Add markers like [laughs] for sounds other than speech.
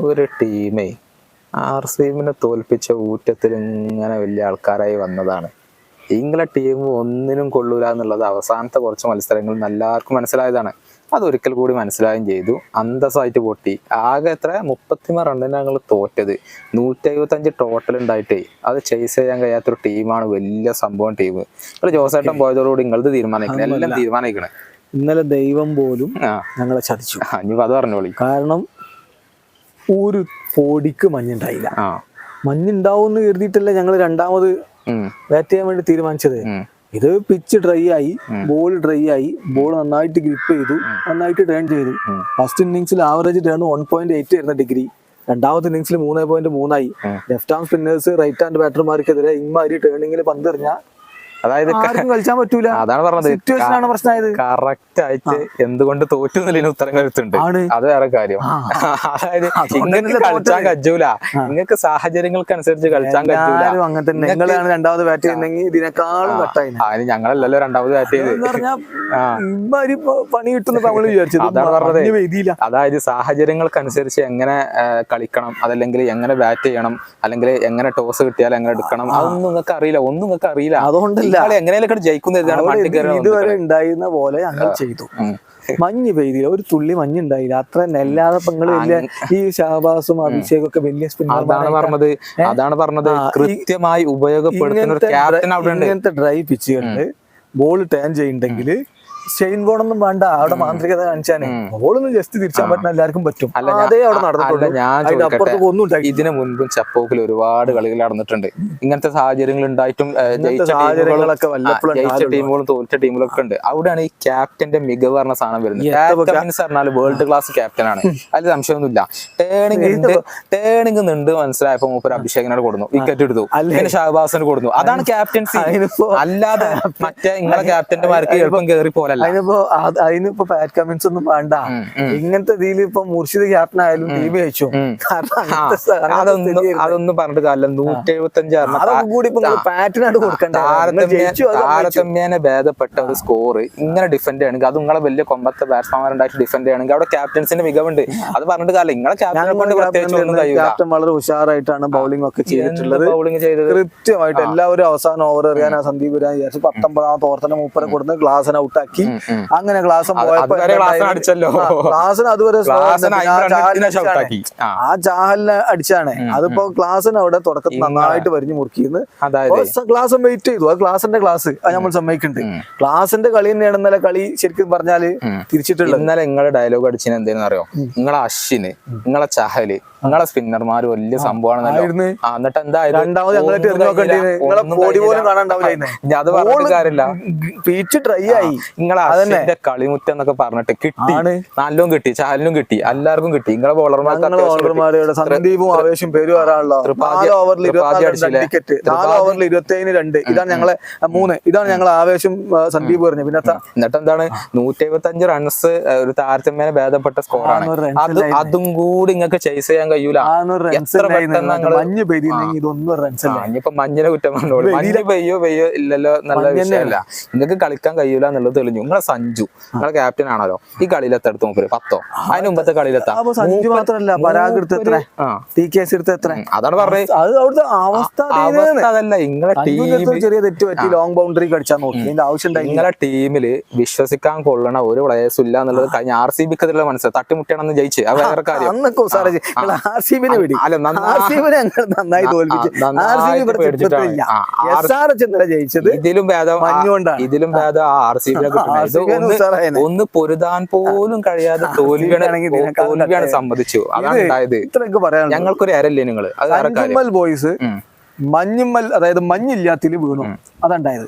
ഒരു ടീമേ R C എമ്മിനെ തോൽപ്പിച്ച ഊറ്റത്തിൽ ഇങ്ങനെ വലിയ ആൾക്കാരായി വന്നതാണ്. ഇങ്ങനെ ടീം ഒന്നിനും കൊള്ളൂല എന്നുള്ളത് അവസാനത്തെ കുറച്ച് മത്സരങ്ങളിൽ എല്ലാവർക്കും മനസ്സിലായതാണ്. അതൊരിക്കൽ കൂടി മനസ്സിലാവുകയും ചെയ്തു. അന്തസ്സായിട്ട് പൊട്ടി. ആകെ എത്ര? മുപ്പത്തിമൂന്ന് റണ്ണിന് ഞങ്ങൾ തോറ്റത്. നൂറ്റി എഴുപത്തഞ്ച് ടോട്ടൽ ഉണ്ടായിട്ടേ. അത് ചേസ് ചെയ്യാൻ കഴിയാത്തൊരു ടീമാണ് വലിയ സംഭവം ടീം നിങ്ങൾ ജോസേട്ടൻ പോയതോടുകൂടി നിങ്ങളത് തീരുമാനിക്കണം. എല്ലാം തീരുമാനിക്കണേ. ഇന്നലെ ദൈവം പോലും ഞങ്ങളെ ചതിച്ചു. അത് പറഞ്ഞോളി. കാരണം ഒരു പൊടിക്ക് മഞ്ഞുണ്ടായില്ല. ആ. മഞ്ഞുണ്ടാവും എന്ന് കരുതിയിട്ടല്ലേ ഞങ്ങൾ രണ്ടാമത് ബാറ്റ് ചെയ്യാൻ വേണ്ടി തീരുമാനിച്ചത്. ഇത് പിച്ച് ഡ്രൈ ആയി ബോൾ ഡ്രൈ ആയി ബോൾ നന്നായിട്ട് ഗ്രിപ്പ് ചെയ്തു നന്നായിട്ട് ടേൺ ചെയ്തു. ഫസ്റ്റ് ഇന്നിങ്സിൽ average turn one point eight വരുന്ന ഡിഗ്രി രണ്ടാമത്തെ ഇന്നിങ്സിൽ മൂന്ന് പോയിന്റ് മൂന്നായി. Left arm spinners right hand ബാറ്റർമാർക്കെതിരെ ഇമാതിരി ടേണിങ്ങിൽ പന്തെറിഞ്ഞാൽ അതായത് കളിച്ചാൻ പറ്റൂല. അതാണ് പറഞ്ഞത്. പ്രശ്നമായത് കറക്റ്റ് ആയിട്ട് എന്തുകൊണ്ട് തോറ്റു എന്നുള്ളതിന് ഉത്തരം കരുത്തുണ്ട്. അത് വേറെ കാര്യം. അതായത് ഇങ്ങനെ കളിച്ചാൻ കജ്ജൂല. നിങ്ങൾക്ക് സാഹചര്യങ്ങൾക്ക് അനുസരിച്ച് കളിച്ചാൻ കജൂല അങ്ങനെ തന്നെ. നിങ്ങളാണ് രണ്ടാമത് ബാറ്റ് ചെയ്യുന്നെങ്കിൽ ഇതിനേക്കാളും അതിന് ഞങ്ങളല്ലല്ലോ രണ്ടാമത് ബാറ്റ് ചെയ്ത് പണി കിട്ടുന്ന വിചാരിച്ചത് അതാണ് പറഞ്ഞത്. അതായത് സാഹചര്യങ്ങൾക്ക് സാഹചര്യങ്ങൾക്കനുസരിച്ച് എങ്ങനെ കളിക്കണം അതല്ലെങ്കിൽ എങ്ങനെ ബാറ്റ് ചെയ്യണം അല്ലെങ്കിൽ എങ്ങനെ ടോസ് കിട്ടിയാൽ എങ്ങനെ എടുക്കണം അതൊന്നും നിങ്ങൾക്ക് അറിയില്ല. ഒന്നും നിങ്ങൾക്ക് അറിയില്ല. അതുകൊണ്ടല്ല എങ്ങനെയൊക്കെ കയറി ഇതുവരെ ഉണ്ടായിരുന്ന പോലെ ഞങ്ങൾ ചെയ്തു. മഞ്ഞ് പെയ്തില്ല. ഒരു തുള്ളി മഞ്ഞ് ഉണ്ടായില്ല അത്ര നെല്ലാതെ അല്ലാതെ വലിയ ഈ ഷാബാസും അഭിഷേകും ഒക്കെ വലിയ അതാണ് പറഞ്ഞത്. അതാണ് പറഞ്ഞത്. കൃത്യമായി ഉപയോഗപ്പെടുത്തുന്ന ഇങ്ങനത്തെ ഡ്രൈ പിച്ചുകളിൽ ബോൾ ടേൺ ചെയ്യുന്നുണ്ടെങ്കിൽ ഷെയിൻ ബോണൊന്നും വേണ്ട അവിടെ മാന്ത്രികത കാണിച്ചാണ് ഓളൊന്നും ജസ്റ്റ് തിരിച്ചാൻ പറ്റുന്ന എല്ലാവർക്കും പറ്റും. അതേ അവിടെ നടന്നിട്ടുണ്ട് നടന്നിട്ടുള്ളൂ ഞാൻ ഒന്നും ഇതിനു മുൻപും ചപ്പോക്കിൽ ഒരുപാട് കളികൾ നടന്നിട്ടുണ്ട്. ഇങ്ങനത്തെ സാഹചര്യങ്ങൾ ഉണ്ടായിട്ടും ജയിച്ച ടീമുകളും തോറ്റ ടീമുകളൊക്കെ ഉണ്ട്. അവിടെയാണ് ഈ ക്യാപ്റ്റന്റെ മികവ് പറഞ്ഞ സാധനം വരുന്നത്. ക്യാപ്റ്റൻസ് പറഞ്ഞാൽ വേൾഡ് ക്ലാസ് ക്യാപ്റ്റൻ ആണ്. അതിൽ സംശയമൊന്നുമില്ല. ടേണിംഗ് ഉണ്ട് ടേണിംഗ് ഉണ്ട് മനസ്സിലായപ്പോ മൂപ്പര് അഭിഷേകനോട് കൊടുന്നു. വിക്കറ്റ് എടുത്തു. അല്ലെങ്കിൽ പിന്നെ ഷഹബാസിന് കൊടുന്നു. അതാണ് ക്യാപ്റ്റൻസി അല്ലാതെ മറ്റേ നിങ്ങളെ ക്യാപ്റ്റന്മാർക്ക് എളുപ്പം കയറി പോലല്ല അതിനിപ്പോ അത് അതിനിപ്പോ പാറ്റ് കമന്റ്സ് ഒന്നും വേണ്ട. ഇങ്ങനത്തെ ഇതിൽ ഇപ്പൊ മുർഷിദ് ക്യാപ്റ്റൻ ആയാലും ടീം അയച്ചു അതൊന്നും അതൊന്നും പറഞ്ഞിട്ട് കാര്യമില്ല. നൂറ്റി എഴുപത്തി അഞ്ച് കൂടി പാറ്റിനായിട്ട് കൊടുക്കണ്ട? താരതമ്യേന ഭേദപ്പെട്ട ഒരു സ്കോർ ഇങ്ങനെ ഡിഫെൻഡ് ചെയ്യണമെങ്കിൽ അത് നിങ്ങളെ വലിയ കൊമ്പത്തെ ബാറ്റ്സ്മാൻമാരുണ്ടായിട്ട് ഡിഫെൻഡ് ചെയ്യണമെങ്കിൽ അവിടെ ക്യാപ്റ്റൻസിന്റെ മികവുണ്ട്. അത് പറഞ്ഞിട്ട് കാര്യമില്ല. നിങ്ങളെ ക്യാപ്റ്റനെ കൊണ്ട് പ്രത്യേകിച്ച് ഒന്നും കഴിയില്ല ക്യാപ്റ്റൻ വളരെ ഉഷാറായിട്ടാണ് ബൗളിംഗ് ഒക്കെ ചെയ്തിട്ടുള്ളത്. ബൗളിംഗ് ചെയ്തത്? കൃത്യമായിട്ട് എല്ലാവരും അവസാനം ഓവർ എറിയാൻ ആ സന്ദീപ് വരാൻ വിചാരിച്ചു പത്തൊമ്പതാമത്തെ ഓർത്തന മൂപ്പരെ കൊടുത്ത് ഗ്ലാസിനെ ഔട്ടാക്കി ഉം. അങ്ങനെ ക്ലാസ് പോയപ്പോ ക്ലാസ്സിന് അടിച്ചല്ലോ. അതുവരെ ആ ചാഹലിന് അടിച്ചാണ്. അതിപ്പോ ക്ലാസ്സിന് അവിടെ തുടക്കത്തിൽ നന്നായിട്ട് വരിഞ്ഞു മുറുക്കിന്ന് ക്ലാസ് വെയിറ്റ് ചെയ്തു. ആ ക്ലാസിന്റെ ക്ലാസ് അത് നമ്മൾ സമ്മതിക്കുന്നുണ്ട്. ക്ലാസിന്റെ കളി തന്നെയാണ് ഇന്നലെ കളി ശരിക്കും പറഞ്ഞാൽ തിരിച്ചിട്ടുള്ളത്. ഇന്നലെ നിങ്ങളുടെ ഡയലോഗ് അടിച്ചതിന് എന്തെന്ന് അറിയോ? നിങ്ങളെ അശ്വിന് നിങ്ങളെ ചഹൽ നിങ്ങളെ സ്പിന്നർമാർ വലിയ സംഭവമാണ് എന്നിട്ട് എന്തായാലും രണ്ടാമത് ഞങ്ങളെ ഒന്നും എറിഞ്ഞു നോക്കേണ്ടി നിങ്ങളെ ഒന്നും പോലും കാണാണ്ടാവില്ല [laughs] ഇനി അത് പറഞ്ഞിട്ട് കാര്യമില്ല. പീച്ച് ഡ്രൈ ആയി. നിങ്ങളെ കളിമുറ്റം എന്നൊക്കെ പറഞ്ഞിട്ട് കിട്ടി. നല്ലോം കിട്ടി ചാലിനും കിട്ടി എല്ലാവർക്കും കിട്ടി. നിങ്ങളെ ബോളർമാർക്ക് സന്ദീപും ആവേശം പേരും നാല് ഓവറിൽ നാല് ഓവറിൽ ഇരുപത്തി രണ്ട്. ഇതാണ് ഞങ്ങളെ മൂന്ന്. ഇതാണ് ഞങ്ങളെ ആവേശം സന്ദീപ് പറഞ്ഞു പിന്നെ എന്നിട്ട് എന്താണ്? നൂറ്റി എഴുപത്തി അഞ്ച് റൺസ് ഒരു താരതമ്യേന ഭേദപ്പെട്ട സ്കോറാണ് അതും കൂടി നിങ്ങൾക്ക് ചേസ് ചെയ്യാൻ കഴിയൂല. മഞ്ഞ് ഇതൊന്നും ഇനിയിപ്പോ മഞ്ഞിനെ കുറ്റം മഞ്ഞ് പെയ്യോ പെയ്യോ ഇല്ലല്ലോ നല്ല വിഷയമല്ല. നിങ്ങൾക്ക് കളിക്കാൻ കഴിയൂല എന്നുള്ളത് തെളിഞ്ഞു. നിങ്ങളെ സഞ്ജു നിങ്ങളെ ക്യാപ്റ്റൻ ആണല്ലോ. ഈ കളിയിലെത്ത എടുത്ത് പത്തോ? അതിന് മുമ്പത്തെ കളിയിലെത്താം? സഞ്ജു മാത്രല്ല പരാഗ് എടുത്ത് എത്ര? ടി കെ എസ് എടുത്ത് എത്ര? അതാണ് പറഞ്ഞത്. അത് അവിടുത്തെ അവസ്ഥ അതേന്ന്. അവസ്ഥ അതല്ല. നിങ്ങളെ ടീം ചെറിയ തെറ്റ് പറ്റി ലോങ് ബൗണ്ടറി കടിച്ചാൽ നോക്കി. ആവശ്യം നിങ്ങളെ ടീമിൽ വിശ്വസിക്കാൻ കൊള്ളണ ഒരു പ്ലേയേഴ്സ് ഇല്ല എന്നുള്ളത് കഴിഞ്ഞ ആർ സി ബിക്ക് ഇതിലുള്ള മനസ്സിലായി തട്ടിമുട്ടിയാണെന്ന് ജയിച്ച്. അത് വേറെ കാര്യം. ആർ സി ബിനെ വിടി അല്ല, നന്നാ- ആർ സി ബിനെ നന്നായി തോൽപ്പിച്ചു. ആ, നന്നായിട്ട് ആർ സി ബി പേടിച്ചിട്ടാണ്. എസ് ആർ എച്ച് ഇന്നലെ ജയിച്ചത് ഇതിലും ഭേദം മഞ്ഞുകൊണ്ടാണ്. ഇതിലും ഭേദം ആ ആർ സി ബിനെ RCB ഒന്ന് പൊരുതാൻ പോലും കഴിയാതെ തോൽവിയാണ്. സമ്മതിച്ചു. അതാണ് ഉണ്ടായത്. ഇത്രയൊക്കെ ഞങ്ങൾക്കൊരു അരല്ലേ നിങ്ങൾ? ബോയ്സ്. മഞ്ഞുമ്മൽ അതായത് മഞ്ഞില്ലാത്തിൽ വീണു. അതുണ്ടായത്